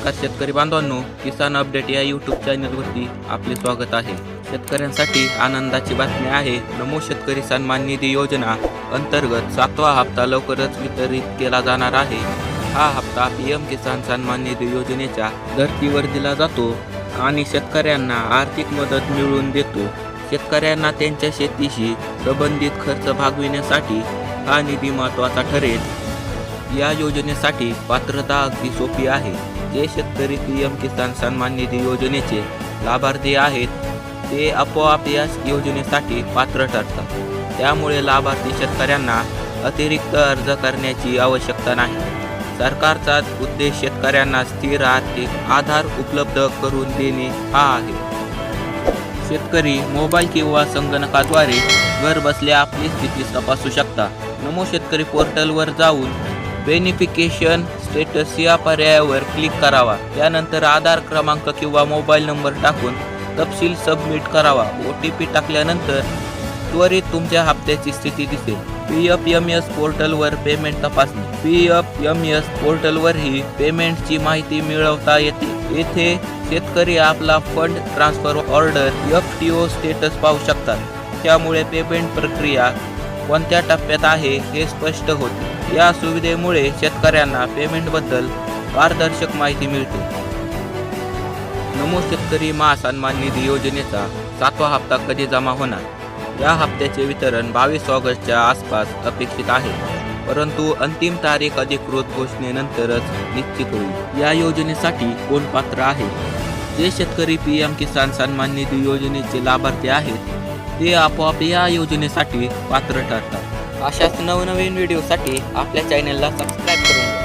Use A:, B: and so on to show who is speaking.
A: नमस्कार शेतकरी बांधवांनो किसान अपडेट या यूट्यूब चॅनलवरती आपले स्वागत आहे. शेतकऱ्यांसाठी आनंदाची बातमी आहे नमो शेतकरी सन्मान निधी योजना अंतर्गत सातवा हप्ता लवकरच वितरित केला जाणार आहे. हा हप्ता पी एम किसान सन्मान निधी योजनेच्या धर्तीवर दिला जातो आणि शेतकऱ्यांना आर्थिक मदत मिळवून देतो. शेतकऱ्यांना त्यांच्या शेतीशी संबंधित खर्च भागविण्यासाठी हा निधी महत्त्वाचा ठरेल. या योजनेसाठी पात्रता अगदी सोपी आहे. जे शेतकरी पी एम किसान सन्मान निधी योजनेचे लाभार्थी आहेत ते आपोआप या योजनेसाठी पात्र ठरतात. त्यामुळे लाभार्थी शेतकऱ्यांना अतिरिक्त अर्ज करण्याची आवश्यकता नाही. सरकारचा उद्देश शेतकऱ्यांना स्थिर आर्थिक आधार उपलब्ध करून देणे हा आहे. शेतकरी मोबाईल किंवा संगणकाद्वारे घर बसल्या आपली स्थिती तपासू शकता. नमो शेतकरी पोर्टलवर जाऊन बेनिफिकेशन स्टेटस या पर्यायावर क्लिक करावा. त्यानंतर आधार क्रमांक किंवा मोबाईल नंबर टाकून तपशील सबमिट करावा. ओ टी पी टाकल्यानंतर त्वरित तुमच्या हप्त्याची स्थिती दिसेल. पी एफ एम एस पोर्टलवर पेमेंट तपासणी. पी एफ एम एस पोर्टलवरही पेमेंटची माहिती मिळवता येते. येथे शेतकरी आपला fund transfer order F T O status पाहू शकतात. त्यामुळे पेमेंट प्रक्रिया कोणत्या टप्प्यात आहे हे स्पष्ट होते. या सुविधेमुळे शेतकऱ्यांना पेमेंटबद्दल पारदर्शक माहिती मिळते. नमो शेतकरी महासन्मान निधी योजनेचा सातवा हप्ता कधी जमा होणार? या हप्त्याचे वितरण बावीस ऑगस्टच्या आसपास अपेक्षित आहे. परंतु अंतिम तारीख अधिकृत घोषणेनंतरच निश्चित होईल. या योजनेसाठी कोण पात्र आहे? जे शेतकरी पी एम किसान सन्मान निधी योजनेचे लाभार्थी आहेत ते आपोआप या योजनेसाठी पात्र ठरतात. अशाच नवनवीन व्हिडिओसाठी आपल्या चॅनलला सबस्क्राईब करून घ्या.